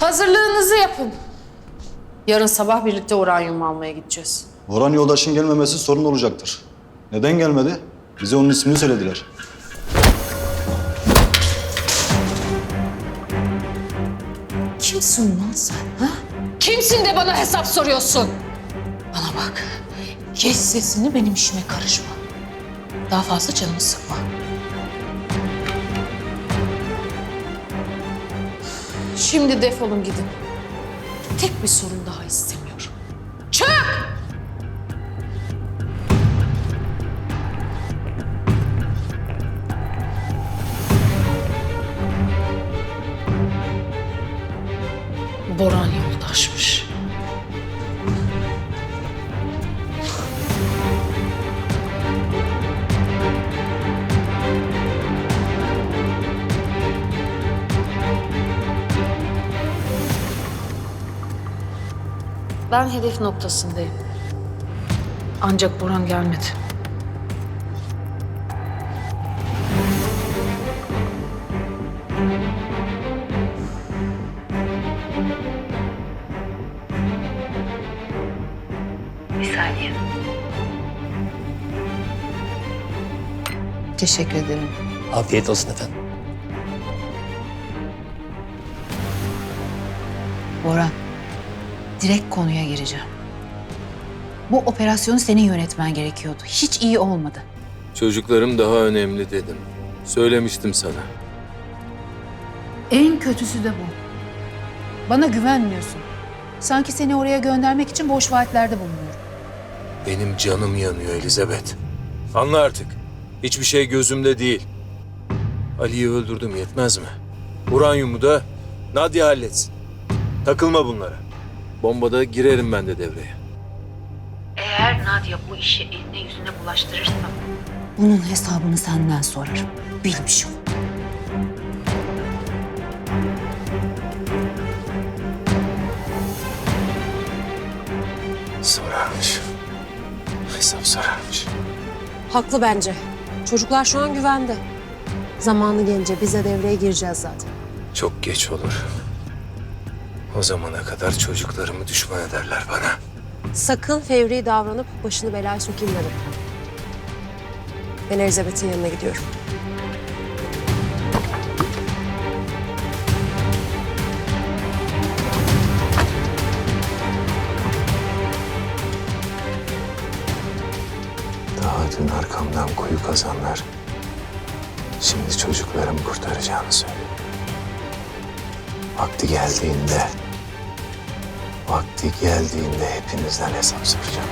Hazırlığınızı yapın. Yarın sabah birlikte uranyum almaya gideceğiz. Orhan yoldaşın gelmemesi sorun olacaktır. Neden gelmedi? Bize onun ismini söylediler. Kimsin lan sen? Ha? Kimsin de bana hesap soruyorsun? Bana bak. Kes sesini benim işime karışma. Daha fazla canımı sıkma. Şimdi defolun gidin. Tek bir sorun daha istemiyorum. Çık! Boran yoldaşmış. Ben hedef noktasındayım. Ancak Boran gelmedi. Teşekkür ederim. Afiyet olsun efendim. Boran, direkt konuya gireceğim. Bu operasyonu senin yönetmen gerekiyordu. Hiç iyi olmadı. Çocuklarım daha önemli dedim. Söylemiştim sana. En kötüsü de bu. Bana güvenmiyorsun. Sanki seni oraya göndermek için boş vaatlerde bulunuyorum. Benim canım yanıyor Elizabeth. Anla artık. Hiçbir şey gözümde değil. Ali'yi öldürdüm yetmez mi? Uranyumu da Nadia halletsin. Takılma bunlara. Bombada girerim ben de devreye. Eğer Nadia bu işi eline yüzüne bulaştırırsa... Bunun hesabını senden sorarım. Bilmiş ol. Sorarmış. Hesap sorarmış. Haklı bence. Çocuklar şu an güvende. Zamanı gelince bize devreye gireceğiz zaten. Çok geç olur. O zamana kadar çocuklarımı düşman ederler bana. Sakın fevri davranıp başını belaya sokayım dedim. Ben Elizabeth'in yanına gidiyorum. Daha dün arkamdan kuyu kazanlar. Şimdi çocuklarımı kurtaracağını söylüyor. Vakti geldiğinde, vakti geldiğinde hepinizden hesap soracağım.